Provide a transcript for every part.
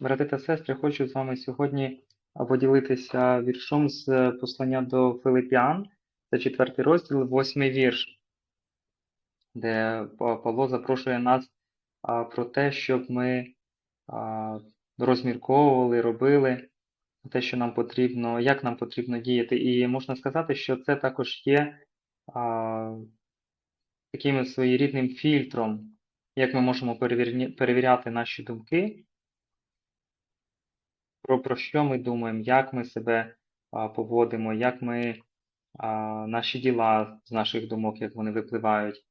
Брати та сестри, хочу з вами сьогодні поділитися віршом з послання до Филип'ян, це четвертий розділ, восьмий вірш, де Павло запрошує нас про те, щоб ми розмірковували, робили те, що нам потрібно, як нам потрібно діяти. І можна сказати, що це також є таким своєрідним фільтром, як ми можемо перевіряти наші думки про, про що ми думаємо, як ми себе а, поводимо, як ми а, наші діла з наших думок, як вони випливають.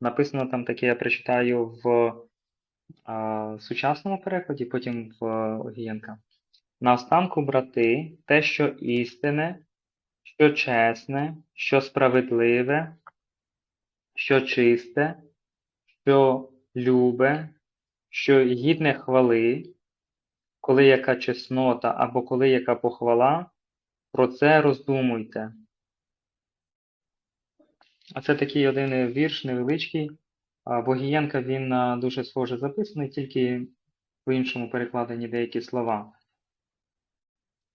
Написано там таке, я прочитаю в а, сучасному перекладі, потім в Огієнка. Наостанку, брати, те, що істинне, що чесне, що справедливе, що чисте, що любе, що гідне хвали, коли яка чеснота або коли яка похвала, про це роздумуйте. А це такий один вірш невеличкий. Богієнка він дуже схоже записаний, тільки в іншому перекладені деякі слова.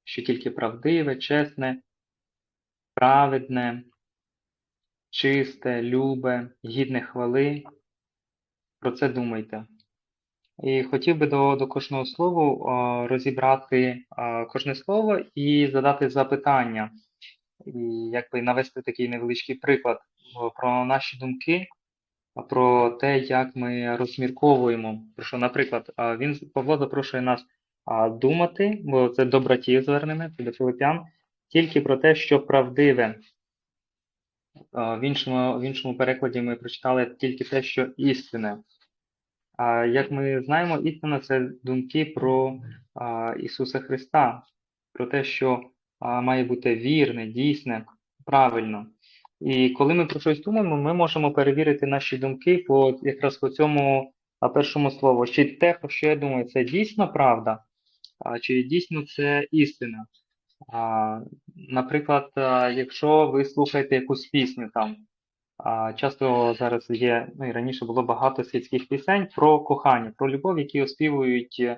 Що тільки правдиве, чесне, праведне, чисте, любе, гідне хвали. Про це думайте. І хотів би до, до кожного слова розібрати кожне слово і задати запитання, і якби навести такий невеличкий приклад про наші думки, про те, як ми розмірковуємо. Про що, наприклад, він Павло запрошує нас думати, бо це до братів звернене, це до филипян, тільки про те, що правдиве. В іншому, в іншому перекладі ми прочитали тільки те, що істинне. Як ми знаємо, істина це думки про Ісуса Христа, про те, що має бути вірне, дійсне, правильно. І коли ми про щось думаємо, ми можемо перевірити наші думки по якраз по цьому першому слову. Чи те, про що я думаю, це дійсно правда, чи дійсно це істина. Наприклад, якщо ви слухаєте якусь пісню там. Часто зараз є, ну і раніше було багато світських пісень про кохання, про любов, які оспівують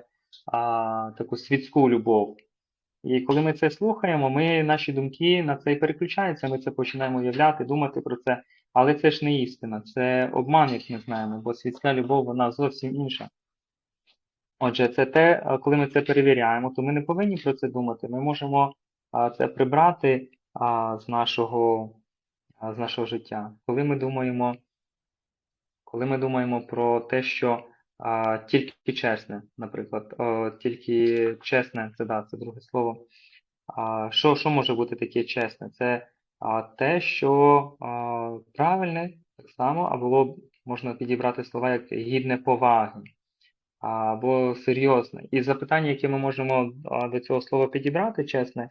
а, таку світську любов. І коли ми це слухаємо, ми, наші думки на це і переключаються, ми це починаємо уявляти, думати про це. Але це ж не істина, це обман, як ми знаємо, бо світська любов, вона зовсім інша. Отже, це те, коли ми це перевіряємо, то ми не повинні про це думати. Ми можемо це прибрати з нашого з нашого життя. Коли ми думаємо, коли ми думаємо про те, що а, тільки чесне, наприклад, о, тільки чесне, це да, це друге слово. А, що, що може бути таке чесне? Це а, те, що а, правильне, так само, а було можна підібрати слова як гідне поваги або серйозне. І запитання, яке ми можемо до цього слова підібрати, чесне,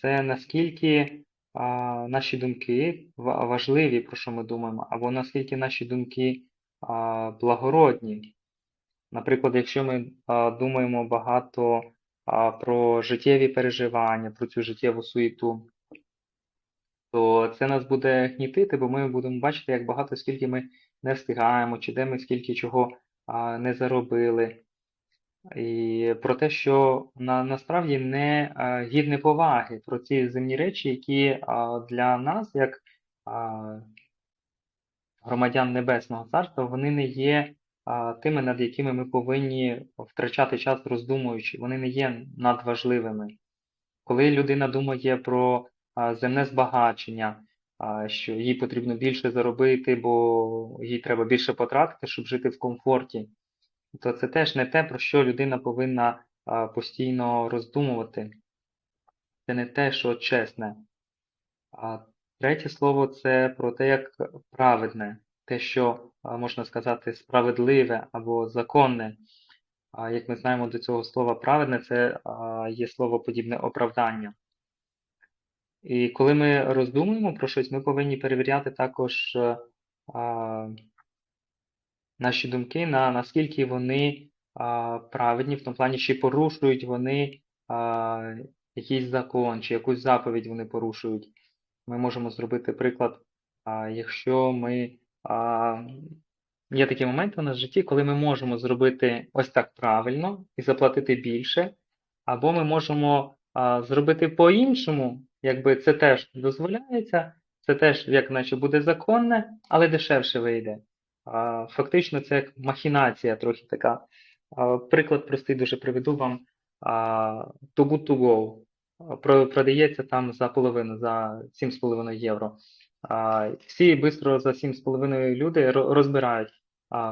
це наскільки наші думки важливі, про що ми думаємо, або наскільки наші думки благородні. Наприклад, якщо ми думаємо багато про життєві переживання, про цю життєву суєту, то це нас буде гнітити, бо ми будемо бачити, як багато скільки ми не встигаємо, чи де ми скільки чого не заробили. І про те, що на, насправді не а, гідне поваги, про ці земні речі, які а, для нас, як а, громадян Небесного Царства, вони не є тими, над якими ми повинні втрачати час роздумуючи, вони не є надважливими. Коли людина думає про земне збагачення, що їй потрібно більше заробити, бо їй треба більше потратити, щоб жити в комфорті, то це теж не те, про що людина повинна постійно роздумувати. Це не те, що чесне. А третє слово це про те, як праведне, те, що можна сказати, справедливе або законне. Як ми знаємо до цього слова праведне, це є слово подібне оправдання. І коли ми роздумуємо про щось, ми повинні перевіряти також наші думки, на наскільки вони а, праведні, в тому плані, чи порушують вони а, якийсь закон, чи якусь заповідь вони порушують. Ми можемо зробити приклад, а, якщо ми а, є такі моменти у нас в житті, коли ми можемо зробити ось так правильно і заплатити більше, або ми можемо а, зробити по-іншому, якби це теж дозволяється, це теж, як наче буде законне, але дешевше вийде. Фактично, це як махінація трохи така. Приклад простий дуже приведу вам. А, Good To Go. Продається там за половину, за 7,5 євро. Всі швидко за 7,5 люди розбирають.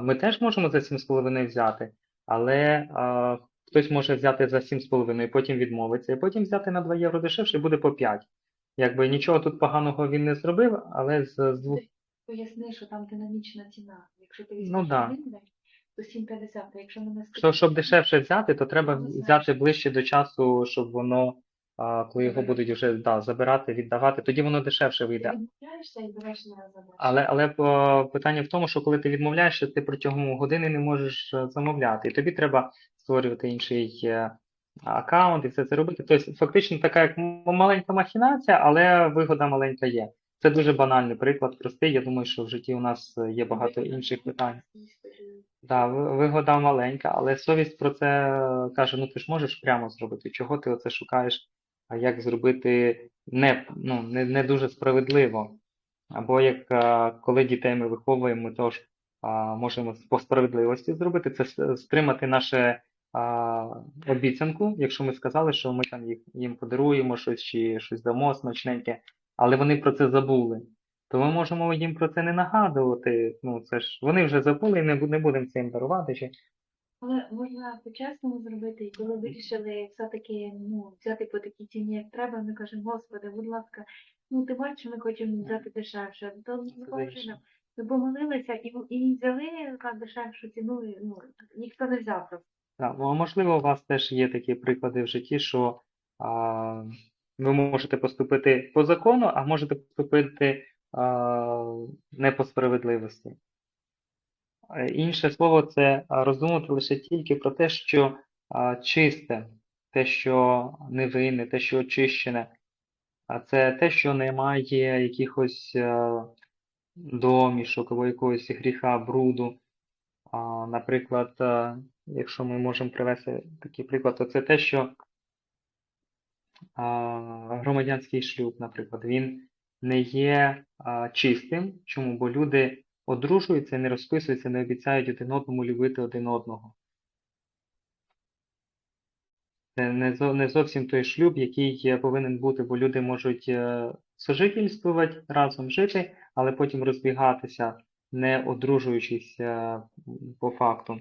Ми теж можемо за 7,5 взяти, але хтось може взяти за 7,5 і потім відмовиться, і потім взяти на 2 євро дешевше і буде по 5. Якби нічого тут поганого він не зробив, але з двох Поясни, що там динамічна ціна. Якщо ти Ну, да. то 7,50, а якщо мене Що, щоб дешевше взяти, то треба Ну, знаєш. взяти ближче до часу, щоб воно, а, коли його Забирати. будуть вже да, забирати, віддавати, тоді воно дешевше ти вийде. відмовляєшся і береш на задачу. Але, але по- питання в тому, що коли ти відмовляєшся, ти протягом години не можеш е, замовляти. І тобі треба створювати інший е, аккаунт і все це робити. Тобто, фактично така як м- маленька махінація, але вигода маленька є. Це дуже банальний приклад, простий. Я думаю, що в житті у нас е, є багато інших питань. Да, вигода маленька, але совість про це е, каже: ну ти ж можеш прямо зробити. Чого ти оце шукаєш? А як зробити не, ну, не, не дуже справедливо? Або як е, коли дітей ми виховуємо, ми теж а, можемо по справедливості зробити, це стримати наше а, обіцянку, якщо ми сказали, що ми там їх, їм подаруємо щось чи щось дамо смачненьке, але вони про це забули. То ми можемо їм про це не нагадувати. Ну, це ж вони вже забули і не, не будемо це їм дарувати. Чи... Але можна по-чесному зробити, і коли вирішили все-таки ну, взяти по такій ціні, як треба, ми кажемо, Господи, будь ласка, ну ти бачиш, ми хочемо взяти дешевше, то нам. Ми помолилися і, і взяли дешевшу ціну, і, ну, ніхто не взяв просто. Да, ну, можливо, у вас теж є такі приклади в житті, що а, ви можете поступити по закону, а можете поступити а, не по справедливості. Е, Інше слово це а, роздумувати лише тільки про те, що а, чисте, те, що невинне, те, що очищене, а це те, що не має якихось е, домішок або якогось гріха, бруду. А, Наприклад, е, якщо ми можемо привести такий приклад, то це те, що а, громадянський шлюб, наприклад, він не є чистим. Чому? Бо люди одружуються, не розписуються, не обіцяють один одному любити один одного. Це не, зовсім той шлюб, який е, повинен бути, бо люди можуть е, сожительствувати, разом жити, але потім розбігатися, не одружуючись е, по факту.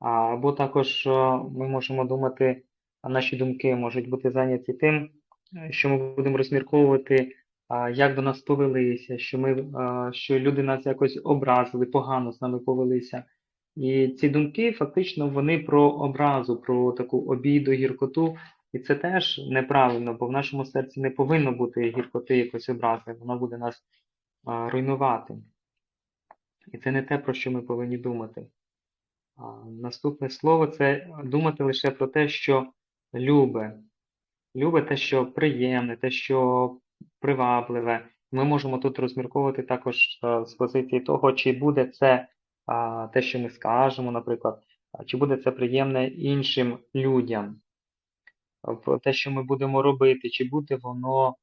Або також ми можемо думати, а наші думки можуть бути зайняті тим, е, що ми будемо розмірковувати, як до нас повелися, що ми, що люди нас якось образили, погано з нами повелися. І ці думки фактично вони про образу, про таку обіду, гіркоту. І це теж неправильно, бо в нашому серці не повинно бути гіркоти якось образи, воно буде нас руйнувати. І це не те, про що ми повинні думати. Наступне слово це думати лише про те, що любе. Любе те, що приємне, те, що привабливе. Ми можемо тут розмірковувати також е, з позиції того, чи буде це те, що ми скажемо, наприклад, чи буде це приємне іншим людям. Те, що ми будемо робити, чи буде воно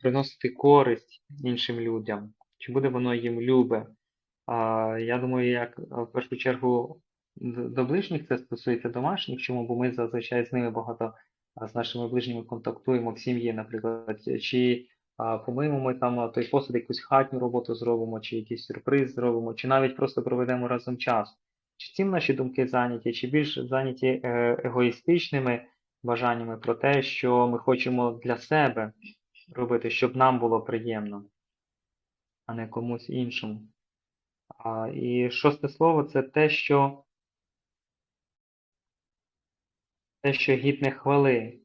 приносити користь іншим людям, чи буде воно їм любе. Я думаю, як в першу чергу до ближніх це стосується домашніх, чому? Бо ми зазвичай з ними багато з нашими ближніми контактуємо в сім'ї, наприклад, чи а, помиємо ми там той посуд, якусь хатню роботу зробимо, чи якийсь сюрприз зробимо, чи навіть просто проведемо разом час. Чи цим наші думки зайняті, чи більш зайняті е, егоїстичними бажаннями про те, що ми хочемо для себе робити, щоб нам було приємно, а не комусь іншому. А, і шосте слово це те, що те, що гідне хвали,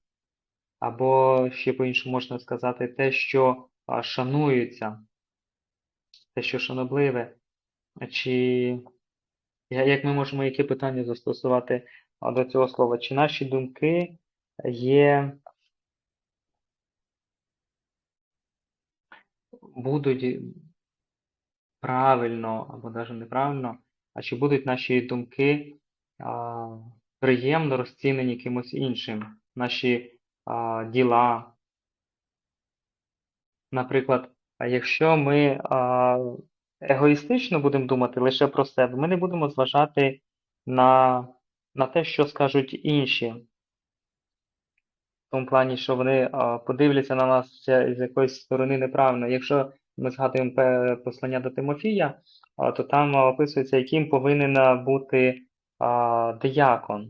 або ще по-іншому можна сказати, те, що шанується, те, що шанобливе. Чи як ми можемо яке питання застосувати до цього слова? Чи наші думки є, будуть правильно або навіть неправильно, а чи будуть наші думки приємно розцінені кимось іншим, наші а, діла. Наприклад, якщо ми а, егоїстично будемо думати лише про себе, ми не будемо зважати на, на те, що скажуть інші. В тому плані, що вони а, подивляться на нас з якоїсь сторони неправильно. Якщо ми згадуємо послання до Тимофія, а, то там описується, яким повинен бути а,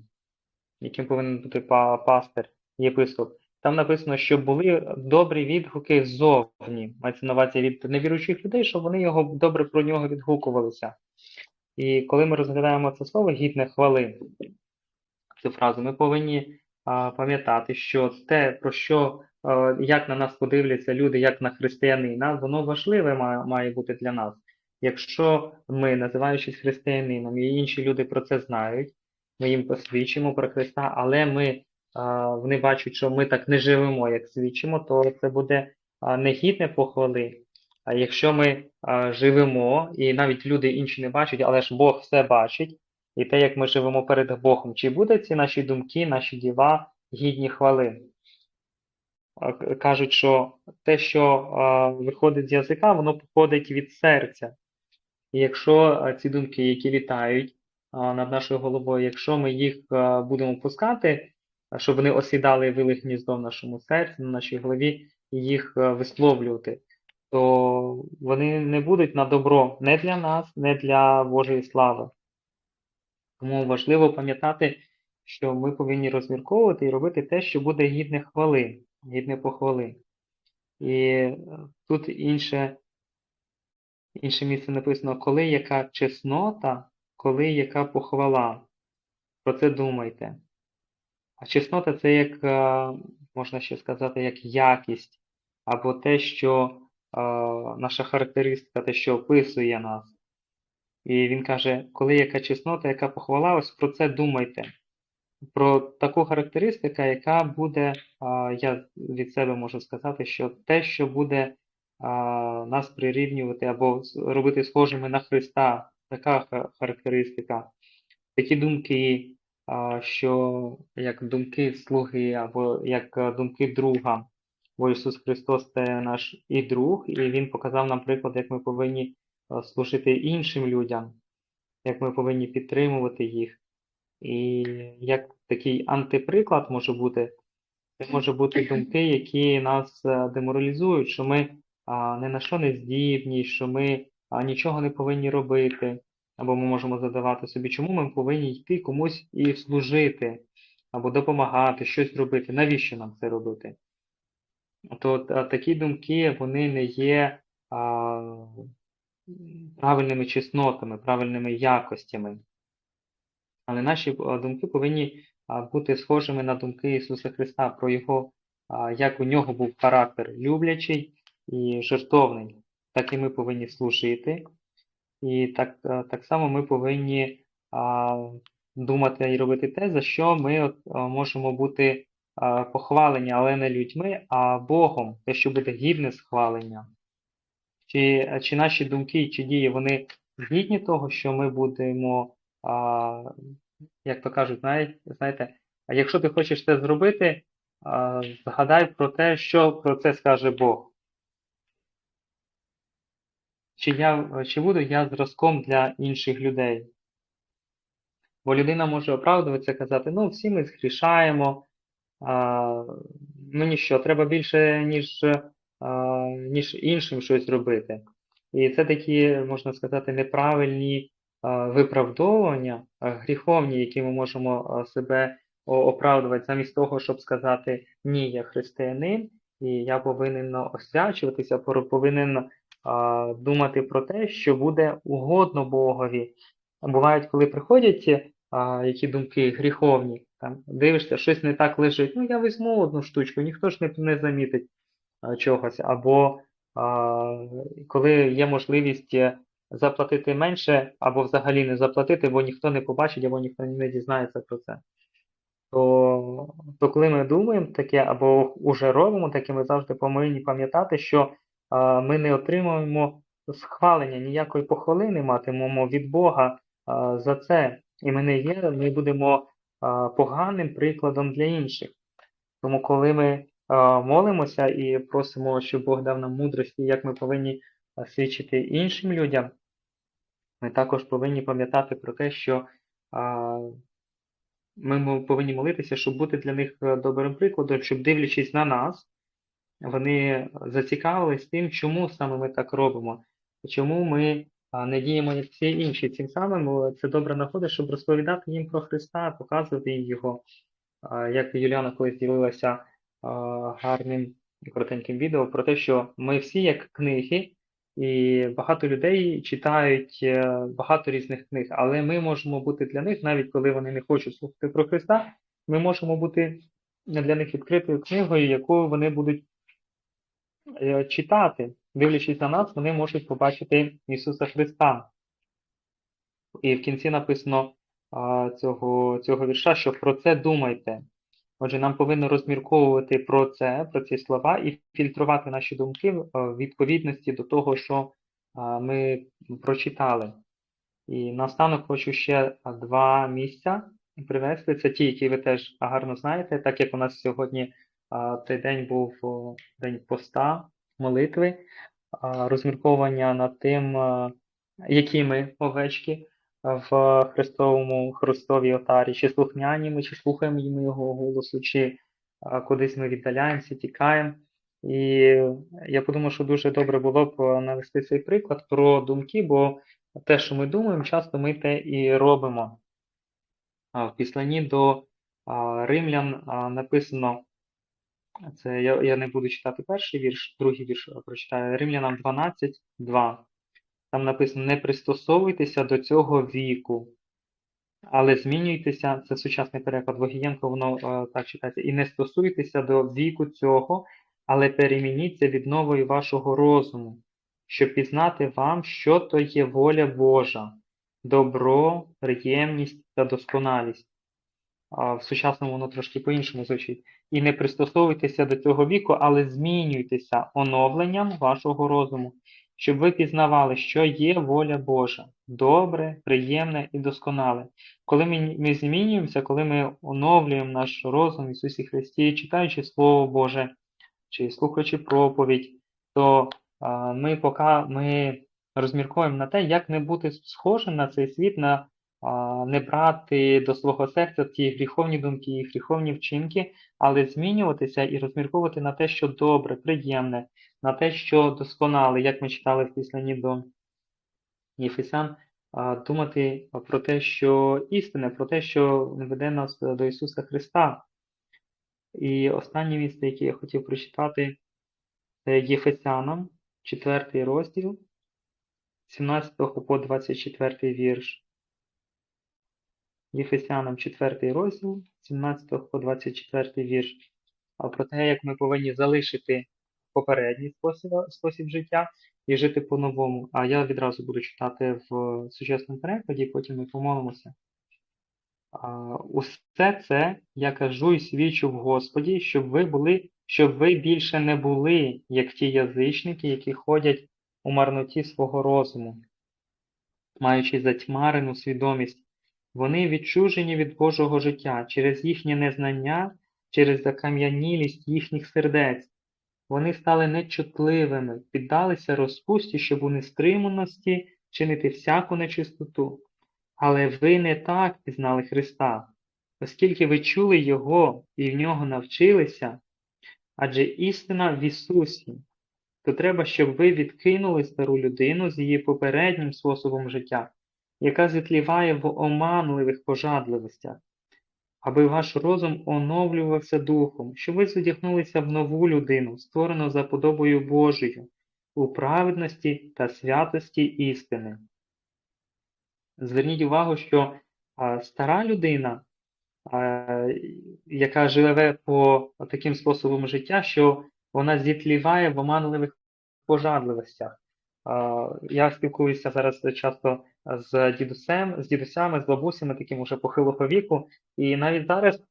яким повинен бути па- пастир, єпископ. Там написано, що були добрі відгуки ззовні, мається на увазі від невіруючих людей, щоб вони його добре про нього відгукувалися. І коли ми розглядаємо це слово гідне хвали, цю фразу, ми повинні а, пам'ятати, що те, про що, а, як на нас подивляться люди, як на християнина, воно важливе має, має бути для нас. Якщо ми, називаючись християнином, і інші люди про це знають, ми їм посвідчимо про Христа, але ми, а, вони бачать, що ми так не живемо, як свідчимо, то це буде негідне похвали. А якщо ми а, живемо, і навіть люди інші не бачать, але ж Бог все бачить, і те, як ми живемо перед Богом, чи будуть ці наші думки, наші діла гідні хвали? Кажуть, що те, що а, виходить з язика, воно походить від серця. І якщо ці думки, які літають над нашою головою, якщо ми їх будемо пускати, щоб вони осідали вили гніздо в нашому серці, на нашій голові, і їх висловлювати, то вони не будуть на добро не для нас, не для Божої слави. Тому важливо пам'ятати, що ми повинні розмірковувати і робити те, що буде гідне хвали, гідне похвали. І е, тут інше, інше місце написано, коли яка чеснота, коли яка похвала. Про це думайте. А чеснота це як, е, можна ще сказати, як якість, або те, що е, наша характеристика, те, що описує нас. І він каже, коли яка чеснота, яка похвала, ось про це думайте. Про таку характеристику, яка буде, я від себе можу сказати, що те, що буде нас прирівнювати або робити схожими на Христа, така характеристика. Такі думки, що як думки слуги, або як думки друга. Бо Ісус Христос це наш і друг, і Він показав нам приклад, як ми повинні служити іншим людям, як ми повинні підтримувати їх. І як такий антиприклад може бути, це може бути думки, які нас деморалізують, що ми а, ні на що не здібні, що ми а, нічого не повинні робити, або ми можемо задавати собі, чому ми повинні йти комусь і служити, або допомагати, щось робити, навіщо нам це робити? То та- такі думки, вони не є а, правильними чеснотами, правильними якостями. Але наші думки повинні бути схожими на думки Ісуса Христа про Його, як у нього був характер люблячий і жертовний, так і ми повинні служити. І так, е, так само ми повинні а, думати і робити те, за що ми а, можемо бути а, похвалені, але не людьми, а Богом, те, що буде гідне схвалення. Чи, чи наші думки, чи дії, вони гідні того, що ми будемо, а, як то кажуть, знає- знаєте, якщо ти хочеш це зробити, а, згадай про те, що про це скаже Бог. Чи я, чи буду я зразком для інших людей? Бо людина може оправдуватися, казати, ну, всі ми згрішаємо, а, мені що, треба більше, ніж, а, ніж іншим щось робити. І це такі, можна сказати, неправильні а, виправдовування, гріховні, які ми можемо себе оправдувати, замість того, щоб сказати, ні, я християнин, і я повинен освячуватися, повинен думати про те, що буде угодно Богові. Бувають, коли приходять а, які думки гріховні, там дивишся, щось не так лежить. Ну, я візьму одну штучку, ніхто ж не, не замітить а, чогось. Або а, коли є можливість е, заплатити менше, або взагалі не заплатити, бо ніхто не побачить, або ніхто не дізнається про це. То, то коли ми думаємо таке, або уже робимо таке, ми завжди повинні пам'ятати, що ми не отримуємо схвалення, ніякої похвали не матимемо від Бога за це. І ми не є, ми будемо поганим прикладом для інших. Тому, коли ми молимося і просимо, щоб Бог дав нам мудрості, як ми повинні свідчити іншим людям, ми також повинні пам'ятати про те, що ми повинні молитися, щоб бути для них е, добрим прикладом, щоб дивлячись на нас, вони зацікавились тим, чому саме ми так робимо, чому ми не діємо як всі інші. Цим самим це добра нагода, щоб розповідати їм про Христа, показувати їм Його. Як Юліана колись ділилася гарним і коротеньким відео про те, що ми всі як книги, і багато людей читають е, багато різних книг, але ми можемо бути для них, навіть коли вони не хочуть слухати про Христа, ми можемо бути для них відкритою книгою, яку вони будуть читати. Дивлячись на нас, вони можуть побачити Ісуса Христа. І в кінці написано цього, цього вірша, що про це думайте. Отже, нам повинно розмірковувати про це, про ці слова, і фільтрувати наші думки в в відповідності до того, що ми прочитали. І наостанок хочу ще два місця привести. Це ті, які ви теж гарно знаєте, так як у нас сьогодні а, цей день був день поста, молитви, а, розмірковання над тим, які ми овечки в Христовому Христовій отарі, чи слухняні ми, чи слухаємо ми Його голосу, чи кудись ми віддаляємося, тікаємо. І я подумав, що дуже добре було б навести цей приклад про думки, бо те, що ми думаємо, часто ми те і робимо. В післанні до римлян написано, це я, я не буду читати перший вірш, другий вірш прочитаю. Римлянам 12, 2. Там написано: не пристосовуйтеся до цього віку, але змінюйтеся, це сучасний переклад Вогієнко, воно е, так читається, і не стосуйтеся до віку цього, але перемініться відновою вашого розуму, щоб пізнати вам, що то є воля Божа, добро, приємність та досконалість. А в сучасному воно трошки по-іншому звучить. І не пристосовуйтеся до цього віку, але змінюйтеся оновленням вашого розуму, щоб ви пізнавали, що є воля Божа, добре, приємне і досконале. Коли ми, ми змінюємося, коли ми оновлюємо наш розум Ісусі Христі, читаючи Слово Боже чи слухаючи проповідь, то а, ми поки ми розмірковуємо на те, як не бути схожим на цей світ, на не брати до свого серця ті гріховні думки і гріховні вчинки, але змінюватися і розмірковувати на те, що добре, приємне, на те, що досконале, як ми читали в післанні до Єфесян, думати про те, що істине, про те, що веде нас до Ісуса Христа. І останнє місце, яке я хотів прочитати, це Єфесянам, 4 розділ, 17 по 24 вірш. Єфесянам 4 розділ, 17 по 24 вірш. А про те, як ми повинні залишити попередній спосіб, спосіб життя і жити по-новому. А я відразу буду читати в сучасному перекладі, потім ми помолимося. Усе це я кажу і свідчу в Господі, щоб ви були, щоб ви більше не були, як ті язичники, які ходять у марноті свого розуму, маючи затьмарену свідомість. Вони відчужені від Божого життя через їхнє незнання, через закам'янілість їхніх сердець. Вони стали нечутливими, піддалися розпусті, щоб у нестриманості чинити всяку нечистоту. Але ви не так пізнали Христа, оскільки ви чули Його і в нього навчилися, адже істина в Ісусі, то треба, щоб ви відкинули стару людину з її попереднім способом життя, яка зітліває в оманливих пожадливостях, аби ваш розум оновлювався духом, щоб ви зодягнулися в нову людину, створену за подобою Божою, у праведності та святості істини. Зверніть увагу, що а, стара людина, а, яка живе по таким способом життя, що вона зітліває в оманливих пожадливостях. Я спілкуюся зараз часто з дідусем, з дідусями, з бабусями, таким уже похилого віку, і навіть зараз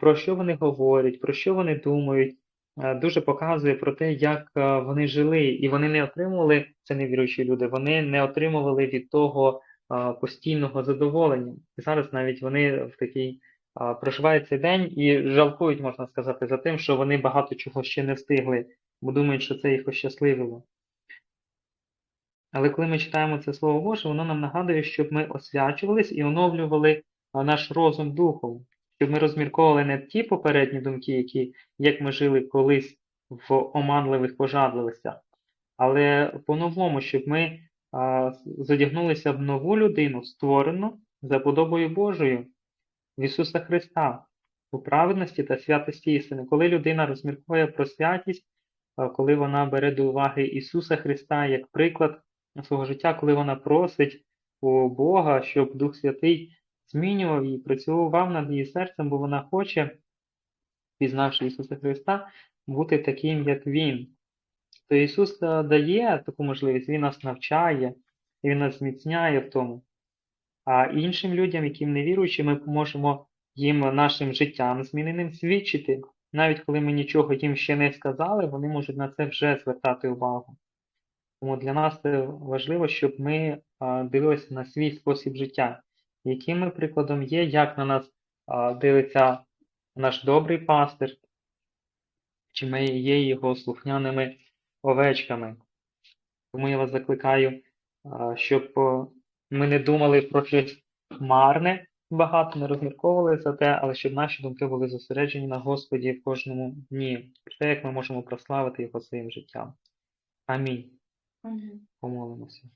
про що вони говорять, про що вони думають, е, дуже показує про те, як е, вони жили, і вони не отримували, це невіруючі люди, вони не отримували від того е, постійного задоволення. І зараз навіть вони в такий е, проживають цей день і жалкують, можна сказати, за тим, що вони багато чого ще не встигли, бо думають, що це їх ощасливило. Але коли ми читаємо це Слово Боже, воно нам нагадує, щоб ми освячувались і оновлювали наш розум духом, щоб ми розмірковували не ті попередні думки, які, як ми жили колись в оманливих пожадливостях, але по-новому, щоб ми а, зодягнулися в нову людину, створену за подобою Божою, в Ісуса Христа, у праведності та святості істини. Коли людина розмірковує про святість, коли вона бере до уваги Ісуса Христа як приклад свого життя, коли вона просить у Бога, щоб Дух Святий змінював її, працював над її серцем, бо вона хоче, пізнавши Ісуса Христа, бути таким, як Він. То Ісус е, дає таку можливість, Він нас навчає, і Він нас зміцняє в тому. А іншим людям, яким не віруючі, ми можемо їм нашим життям зміненим свідчити. Навіть коли ми нічого їм ще не сказали, вони можуть на це вже звертати увагу. Тому для нас це важливо, щоб ми дивилися на свій спосіб життя, яким ми прикладом є, як на нас дивиться наш добрий пастир, чи ми є його слухняними овечками. Тому я вас закликаю, щоб ми не думали про щось марне, багато не розмірковували за те, але щоб наші думки були зосереджені на Господі в кожному дні, те, як ми можемо прославити його своїм життям. Амінь. Мгм. Помолимося.